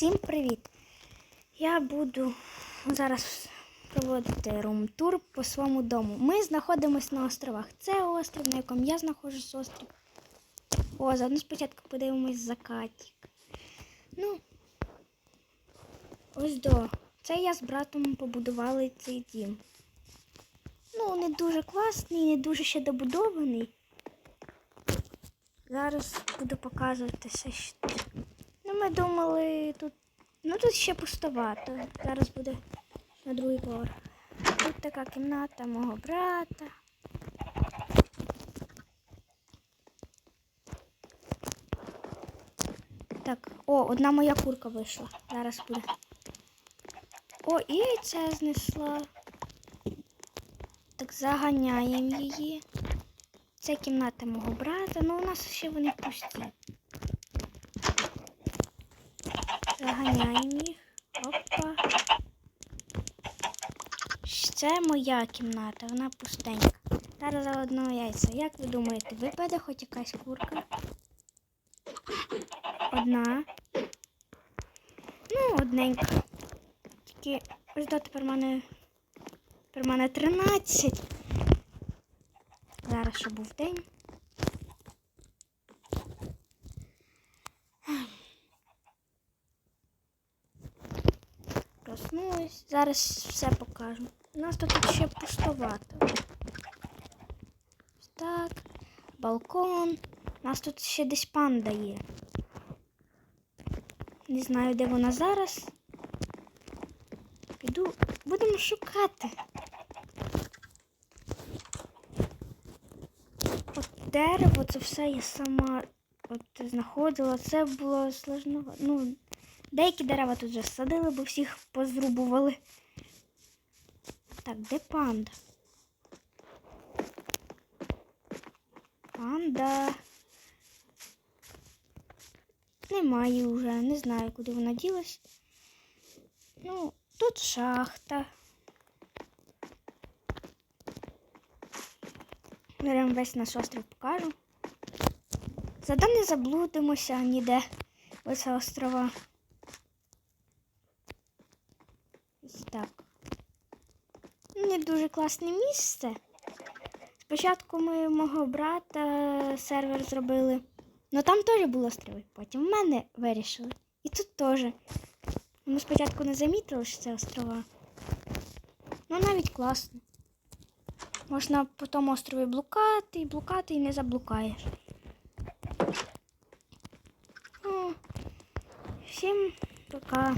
Всім привіт! Я буду зараз проводити рум-тур по своєму дому. Ми знаходимося на островах. Це острів, на якому я знаходжусь острів. О, заодно спочатку подивимось закатик. Ну, ось до. Це я з братом побудували цей дім. Ну, не дуже класний, не дуже ще добудований. Зараз буду показувати все. що Ну, ми думали, тут. Ну тут ще пустовато. Зараз буде на другий поверх. Тут така кімната мого брата. Так, о, одна моя курка вийшла. Зараз буде. О, і ця знесла. Так, заганяємо її. Це кімната мого брата, ну у нас ще вони пусті. Заганяємо їх. Опа. Це моя кімната, вона пустенька. Зараз заодно яйця. Як ви думаєте, випаде хоч якась курка? Одна. Ну, одненька. Тільки ось до тепер мене. Тепер мене 13. Зараз що був день. Проснулась. Зараз все покажу. У нас тут ще пустовато. Так, балкон. У нас тут ще десь панда є. Не знаю, де вона зараз. Піду, будемо шукати. От дерево, це все я сама от знаходила. Це було сложно. Ну, Деякі дерева тут вже садили, бо всіх позрубували. Так, де панда? Панда. Немає вже, не знаю, куди вона ділась. Ну, тут шахта. Беремо весь наш острів покажу. Зада не заблудимося ніде. Ось острова. Ось так. Не дуже класне місце. Спочатку ми мого брата сервер зробили. Ну там теж було острови. Потім в мене вирішили. І тут теж. Ми спочатку не замітили, що це острова. Ну навіть класно. Можна по тому острові блукати і блукати і не заблукаєш. Ну, всім пока.